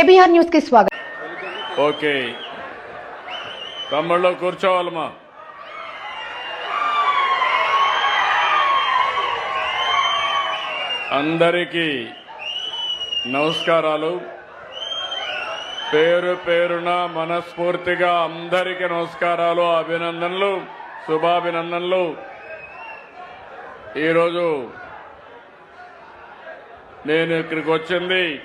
KBR న్యూస్కి స్వాగతం. Okay. తమ్ముళ్ళు కూర్చోవాలమ్మా. అందరికీ నమస్కారాలు. పేరు పేరున మనస్ఫూర్తిగా అందరికీ నమస్కారాలు అభినందనలు శుభాభినందనలు. ఈరోజు నేను ఇక్కడికి వచ్చింది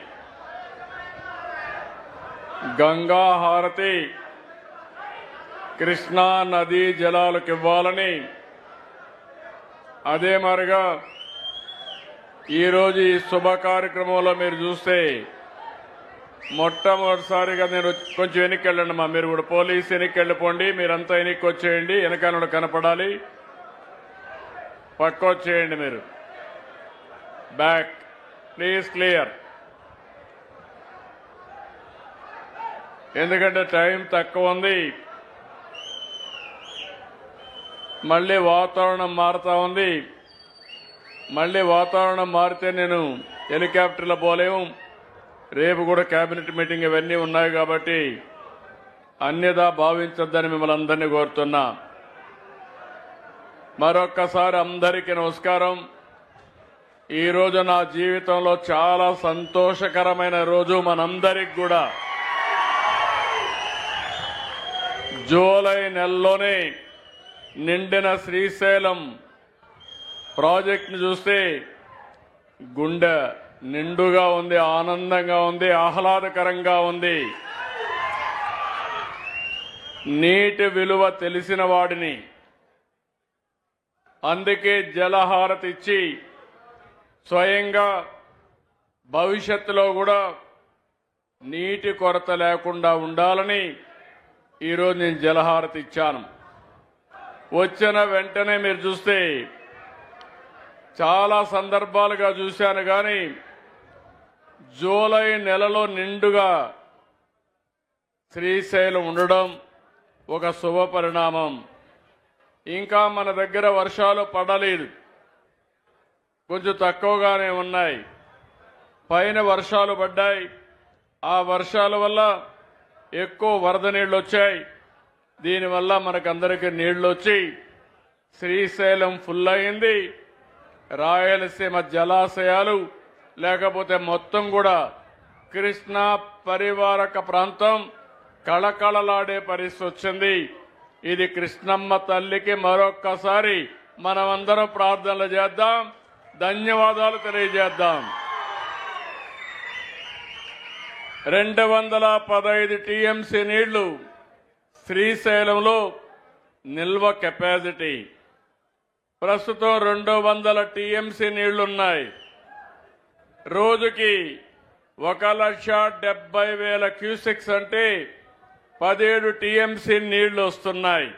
గంగా హారతి కృష్ణా నదీ జలాలకు ఇవ్వాలని. అదే మరిగా ఈరోజు ఈ శుభ కార్యక్రమంలో మీరు చూస్తే మొట్టమొదటిసారిగా నేను కొంచెం వెనక్కి వెళ్ళండి మా మీరు కూడా పోలీస్ వెనక్కి వెళ్ళిపోండి మీరంతా వెనక్కి వచ్చేయండి వెనకాల కనపడాలి. పక్క వచ్చేయండి మీరు. బ్యాక్ ప్లీజ్ క్లియర్ ఎందుకంటే టైం తక్కువ ఉంది. మళ్ళీ వాతావరణం మారుతా ఉంది. మళ్ళీ వాతావరణం మారితే నేను హెలికాప్టర్లో పోలేము. రేపు కూడా కేబినెట్ మీటింగ్ ఇవన్నీ ఉన్నాయి కాబట్టి అన్యదా భావించొద్దని మిమ్మల్ని అందరినీ కోరుతున్నా. మరొక్కసారి అందరికీ నమస్కారం. ఈరోజు నా జీవితంలో చాలా సంతోషకరమైన రోజు మనందరికి కూడా. జూలై నెలలోనే నిండిన శ్రీశైలం ప్రాజెక్ట్ని చూస్తే గుండె నిండుగా ఉంది ఆనందంగా ఉంది ఆహ్లాదకరంగా ఉంది. నీటి విలువ తెలిసిన వాడిని. అందుకే జలహారతి ఇచ్చి స్వయంగా భవిష్యత్తులో కూడా నీటి కొరత లేకుండా ఉండాలని ఈరోజు నేను జలహారతి ఇచ్చాను. వచ్చిన వెంటనే మీరు చూస్తే చాలా సందర్భాలుగా చూశాను కానీ జూలై నెలలో నిండుగా శ్రీశైలం ఉండడం ఒక శుభ పరిణామం. ఇంకా మన దగ్గర వర్షాలు పడలేదు. కొంచెం తక్కువగానే ఉన్నాయి. పైన వర్షాలు పడ్డాయి. ఆ వర్షాల వల్ల ఎక్కువ వరద నీళ్ళు వచ్చాయి. దీనివల్ల మనకందరికీ నీళ్ళు వచ్చి శ్రీశైలం ఫుల్ అయింది. రాయలసీమ జలాశయాలు లేకపోతే మొత్తం కూడా కృష్ణా పరివారక ప్రాంతం కళకళలాడే పరిస్థితి వచ్చింది. ఇది కృష్ణమ్మ తల్లికి మరొక్కసారి మనమందరం ప్రార్థనలు చేద్దాం. ధన్యవాదాలు తెలియజేద్దాం. రెండు వందల పదహైదు టీఎంసీ నీళ్ళు శ్రీశైలంలో నిల్వ కెపాసిటీ. ప్రస్తుతం రెండు వందల టీఎంసీ నీళ్ళున్నాయి. రోజుకి ఒక లక్ష డెబ్బై వేల క్యూసెక్స్ అంటే పదిహేడు టీఎంసీ నీళ్ళు వస్తున్నాయి.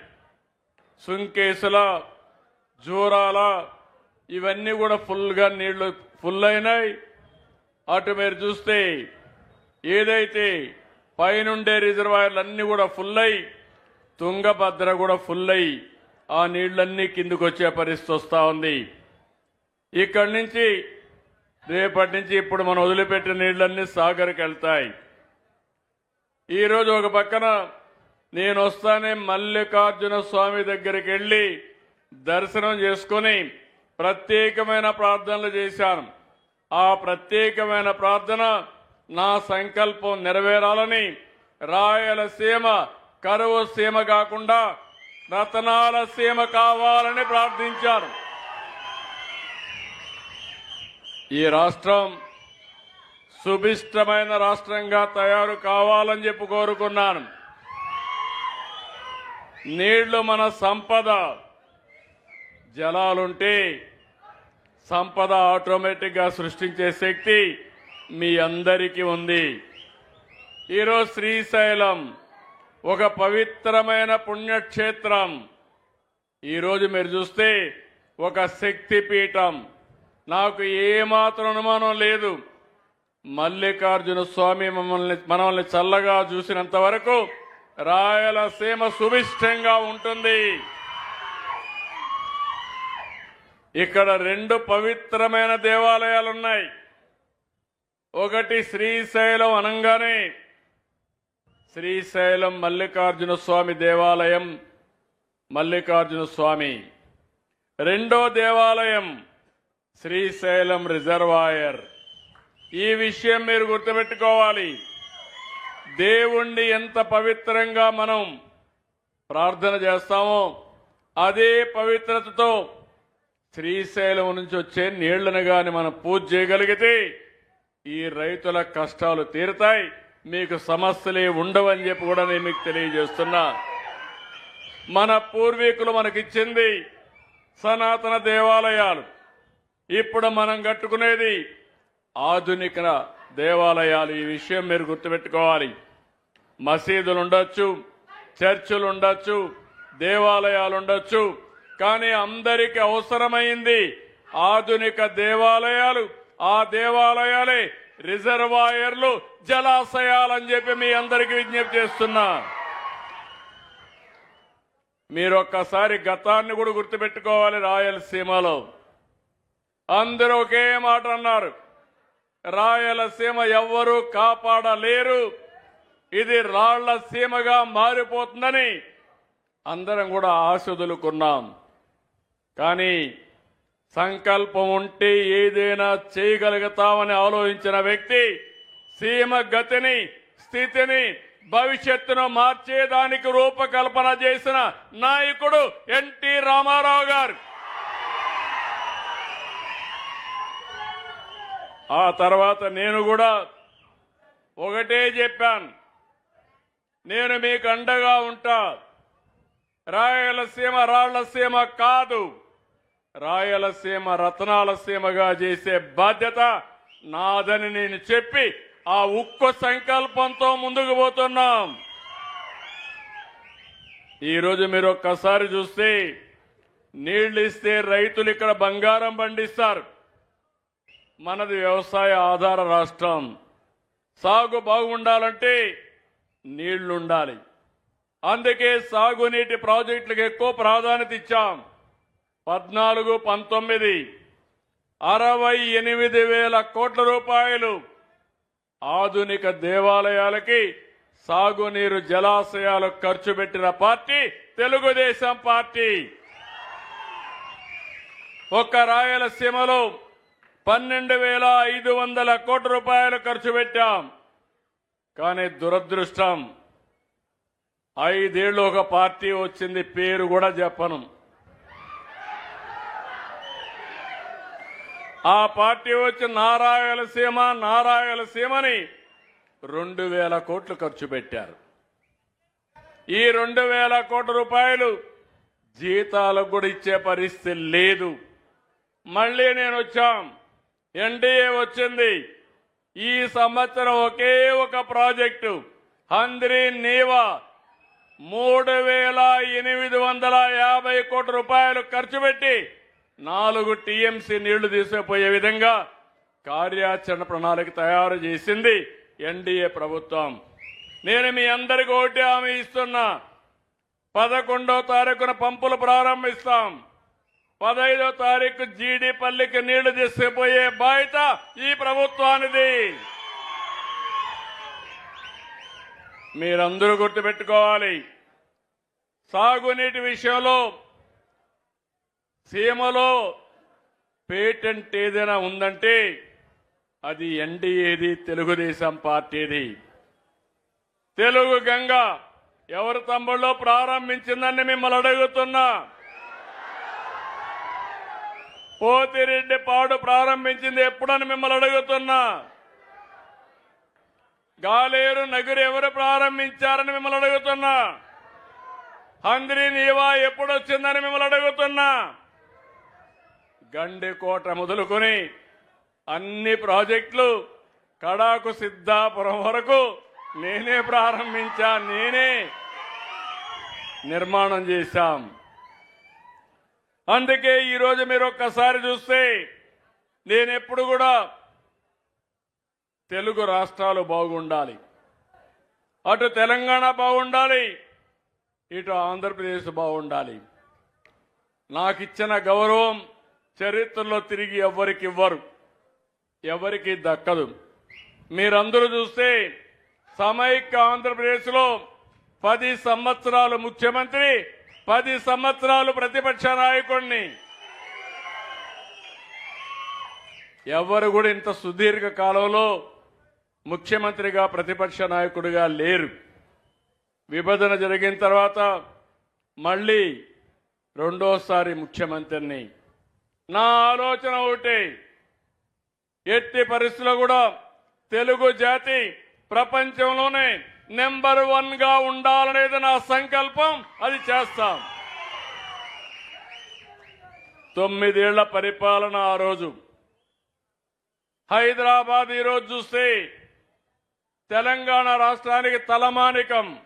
సుంకేసుల జూరాల ఇవన్నీ కూడా ఫుల్గా నీళ్ళు ఫుల్ అయినాయి. అటు మీరు చూస్తే ఏదైతే పైనుండే రిజర్వాయర్లు అన్ని కూడా ఫుల్ అయి తుంగభద్ర కూడా ఫుల్ అయి ఆ నీళ్ళన్నీ కిందికి వచ్చే పరిస్థితి వస్తూ ఉంది. ఇక్కడి నుంచి రేపటి నుంచి ఇప్పుడు మనం వదిలిపెట్టిన నీళ్ళన్నీ సాగర్కి వెళ్తాయి. ఈరోజు ఒక పక్కన నేను వస్తానే మల్లికార్జున స్వామి దగ్గరికి వెళ్ళి దర్శనం చేసుకొని ప్రత్యేకమైన ప్రార్థనలు చేశాను. ఆ ప్రత్యేకమైన ప్రార్థన నా సంకల్పం నెరవేరాలని రాయలసీమ కరువు సీమ కాకుండా రతనాల సీమ కావాలని ప్రార్థించారు. ఈ రాష్ట్రం సుభిష్టమైన రాష్ట్రంగా తయారు కావాలని చెప్పి కోరుకున్నాను. నీళ్ళు మన సంపద. జలాలుంటే సంపద ఆటోమేటిక్గా సృష్టించే శక్తి మీ అందరికీ ఉంది. ఈరోజు శ్రీశైలం ఒక పవిత్రమైన పుణ్యక్షేత్రం. ఈరోజు మీరు చూస్తే ఒక శక్తి పీఠం నాకు ఏమాత్రం అనుమానం లేదు. మల్లికార్జున స్వామి మమ్మల్ని మనల్ని చల్లగా చూసినంత వరకు రాయలసీమ సుభిష్టంగా ఉంటుంది. ఇక్కడ రెండు పవిత్రమైన దేవాలయాలు ఉన్నాయి ఒకటి శ్రీశైలం అనగానే. శ్రీశైలం మల్లికార్జున స్వామి దేవాలయం మల్లికార్జున స్వామి. రెండో దేవాలయం శ్రీశైలం రిజర్వాయర్. ఈ విషయం మీరు గుర్తుపెట్టుకోవాలి. దేవుణ్ణి ఎంత పవిత్రంగా మనం ప్రార్థన చేస్తామో అదే పవిత్రతతో శ్రీశైలం నుంచి వచ్చే నీళ్ళను కానీ మనం పూజ చేయగలిగితే ఈ రైతుల కష్టాలు తీరుతాయి. మీకు సమస్యలే ఉండవని చెప్పి కూడా నేను మీకు తెలియజేస్తున్నా. మన పూర్వీకులు మనకిచ్చింది సనాతన దేవాలయాలు. ఇప్పుడు మనం కట్టుకునేది ఆధునిక దేవాలయాలు. ఈ విషయం మీరు గుర్తుపెట్టుకోవాలి. మసీదులు ఉండొచ్చు చర్చిలు ఉండొచ్చు దేవాలయాలు ఉండొచ్చు. కానీ అందరికీ అవసరమైంది ఆధునిక దేవాలయాలు. ఆ దేవాలయాలే రిజర్వాయర్లు జలాశయాలని చెప్పి మీ అందరికి విజ్ఞప్తి చేస్తున్నా. మీరు ఒక్కసారి గతాన్ని కూడా గుర్తుపెట్టుకోవాలి రాయలసీమలో. అందరూ ఒకే మాట అన్నారు. రాయలసీమ ఎవ్వరూ కాపాడలేరు. ఇది రాళ్ళ సీమగా మారిపోతుందని అందరం కూడా ఆశదులుకున్నాం కానీ సంకల్పం ఉంటే ఏదైనా చేయగలుగుతామని ఆలోచించిన వ్యక్తి సీమ గతిని స్థితిని భవిష్యత్తును మార్చేదానికి రూపకల్పన చేసిన నాయకుడు ఎన్టీ రామారావు గారు. ఆ తర్వాత నేను కూడా ఒకటే చెప్పాను. నేను మీకు అండగా ఉంటా. రాయలసీమ రాళ్ళసీమ కాదు. రాయలసీమ రత్నాలసీమగా చేసే బాధ్యత నాదని నేను చెప్పి ఆ ఉక్కు సంకల్పంతో ముందుకు పోతున్నాం. ఈరోజు మీరు ఒక్కసారి చూస్తే నీళ్ళు ఇస్తే రైతులు ఇక్కడ బంగారం పండిస్తారు. మనది వ్యవసాయ ఆధార రాష్ట్రం. సాగు బాగుండాలంటే నీళ్ళుండాలి. అందుకే సాగునీటి ప్రాజెక్టులకు ఎక్కువ ప్రాధాన్యత ఇచ్చాం. పద్నాలుగు పంతొమ్మిది. అరవై ఎనిమిది వేల కోట్ల రూపాయలు ఆధునిక దేవాలయాలకి సాగునీరు జలాశయాలు ఖర్చు పెట్టిన పార్టీ తెలుగుదేశం పార్టీ. ఒక్క రాయలసీమలో పన్నెండు వేల ఐదు వందల కోట్ల రూపాయలు ఖర్చు పెట్టాం. కానీ దురదృష్టం ఐదేళ్ళు ఒక పార్టీ వచ్చింది పేరు కూడా చెప్పను. ఆ పార్టీ వచ్చి నారాయలసీమ నారాయలసీమని రెండు వేల కోట్లు ఖర్చు పెట్టారు. ఈ రెండు వేల కోట్ల రూపాయలు జీతాలకు కూడా ఇచ్చే పరిస్థితి లేదు. మళ్ళీ నేను వచ్చాం. ఎన్డీఏ వచ్చింది. ఈ సంవత్సరం ఒకే ఒక ప్రాజెక్టు హంద్రి నీవా. మూడు వేల ఎనిమిది వందల యాభై కోట్ల రూపాయలు ఖర్చు పెట్టి నాలుగు టీఎంసీ నీళ్ళు తీసుకుపోయే విధంగా కార్యాచరణ ప్రణాళిక తయారు చేసింది ఎన్డీఏ ప్రభుత్వం. నేను మీ అందరికి ఒకటి హామీ ఇస్తున్నా. పదకొండో తారీఖున పంపులు ప్రారంభిస్తాం. పదహైదో తారీఖు జీడిపల్లికి నీళ్ళు తీసుకుపోయే బాధ్యత ఈ ప్రభుత్వానిది. మీరందరూ గుర్తుపెట్టుకోవాలి. సాగునీటి విషయంలో సీమలో పేటెంట్ ఏదైనా ఉందంటే అది ఎన్డీఏది తెలుగుదేశం పార్టీది. తెలుగు గంగ ఎవరి తమ్ముళ్ళు ప్రారంభించిందని మిమ్మల్ని అడుగుతున్నా. పోతిరెడ్డి పాడు ప్రారంభించింది ఎప్పుడని మిమ్మల్ని అడుగుతున్నా. గాలేరు నగురు ఎవరు ప్రారంభించారని మిమ్మల్ని అడుగుతున్నా. హంద్రి నీవా ఎప్పుడొచ్చిందని మిమ్మల్ని అడుగుతున్నా. గండికోట మొదలుకొని అన్ని ప్రాజెక్టులు కడాకు సిద్ధాపురం వరకు నేనే ప్రారంభించా నేనే నిర్మాణం చేశాం. అందుకే ఈరోజు మీరు ఒక్కసారి చూస్తే నేను ఎప్పుడు కూడా తెలుగు రాష్ట్రాలు బాగుండాలి అటు తెలంగాణ బాగుండాలి ఇటు ఆంధ్రప్రదేశ్ బాగుండాలి. నాకు ఇచ్చిన గౌరవం చరిత్రలో తిరిగి ఎవరికి ఇవ్వరు? ఎవరికి దక్కదు? మీరందరూ చూస్తే సమైక్య ఆంధ్రప్రదేశ్లో పది సంవత్సరాలు ముఖ్యమంత్రి పది సంవత్సరాలు ప్రతిపక్ష నాయకుడిని. ఎవరు కూడా ఇంత సుదీర్ఘ కాలంలో ముఖ్యమంత్రిగా ప్రతిపక్ష నాయకుడిగా లేరు. విభజన జరిగిన తర్వాత మళ్ళీ రెండోసారి ముఖ్యమంత్రిని నా ఆలోచన ఒకటి. ఎట్టి పరిస్థితుల్లో కూడా తెలుగు జాతి ప్రపంచంలోనే నెంబర్ వన్గా ఉండాలనేది నా సంకల్పం. అది చేస్తాం. తొమ్మిదేళ్ళ పరిపాలన ఆ రోజు. హైదరాబాద్ ఈరోజు చూస్తే తెలంగాణ రాష్ట్రానికి తలమానికం.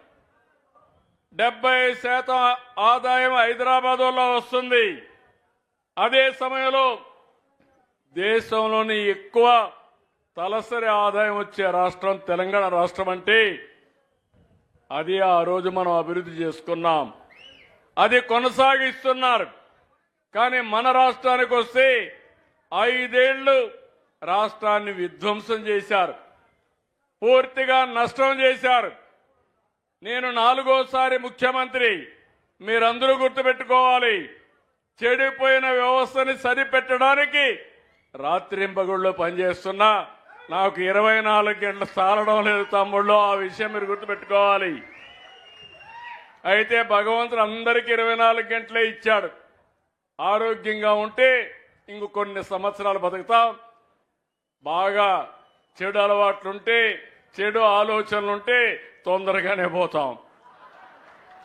డెబ్బై శాతం ఆదాయం హైదరాబాద్ వస్తుంది. అదే సమయంలో దేశంలోని ఎక్కువ తలసరి ఆదాయం వచ్చే రాష్ట్రం తెలంగాణ రాష్ట్రం అంటే అది ఆ రోజు మనం అభివృద్ధి చేసుకున్నాం. అది కొనసాగిస్తున్నారు. కానీ మన రాష్ట్రానికి వస్తే ఐదేళ్ళు రాష్ట్రాన్ని విధ్వంసం చేశారు. పూర్తిగా నష్టం చేశారు. నేను నాలుగోసారి ముఖ్యమంత్రి. మీరందరూ గుర్తుపెట్టుకోవాలి. చెడిపోయిన వ్యవస్థని సరిపెట్టడానికి రాత్రింపగుళ్ళు పనిచేస్తున్నా. నాకు ఇరవై నాలుగు గంటలు సాలడం లేదు తమ్ముళ్ళు ఆ విషయం మీరు గుర్తుపెట్టుకోవాలి. అయితే భగవంతుడు అందరికీ ఇరవై నాలుగు గంటలే ఇచ్చాడు. ఆరోగ్యంగా ఉంటే ఇంక కొన్ని సంవత్సరాలు బతుకుతాం. బాగా చెడు అలవాట్లుంటే చెడు ఆలోచనలుంటే తొందరగానే పోతాం.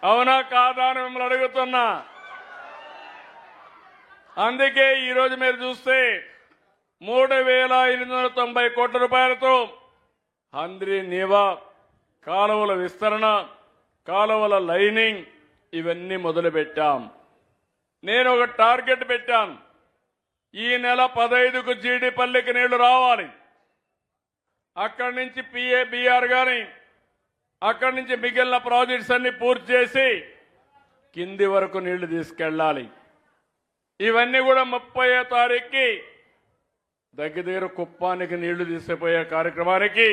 అవునా కాదా అని మిమ్మల్ని అడుగుతున్నా. అందుకే ఈరోజు మీరు చూస్తే మూడు వేల ఎనిమిది వందల తొంభై కోట్ల రూపాయలతో హంద్రి నీవా కాలువల విస్తరణ కాలువల లైనింగ్ ఇవన్నీ మొదలుపెట్టాం. నేను ఒక టార్గెట్ పెట్టాను. ఈ నెల పదైదుకు జీడిపల్లికి నీళ్ళు రావాలి. అక్కడి నుంచి పిఏబిఆర్ కానీ అక్కడి నుంచి మిగిలిన ప్రాజెక్ట్స్ అన్ని పూర్తి చేసి కింది వరకు నీళ్ళు తీసుకెళ్ళాలి. ఇవన్నీ కూడా ముప్పై తారీఖుకి దగ్గర దగ్గర కుప్పానికి నీళ్ళు తీసిపోయే కార్యక్రమానికి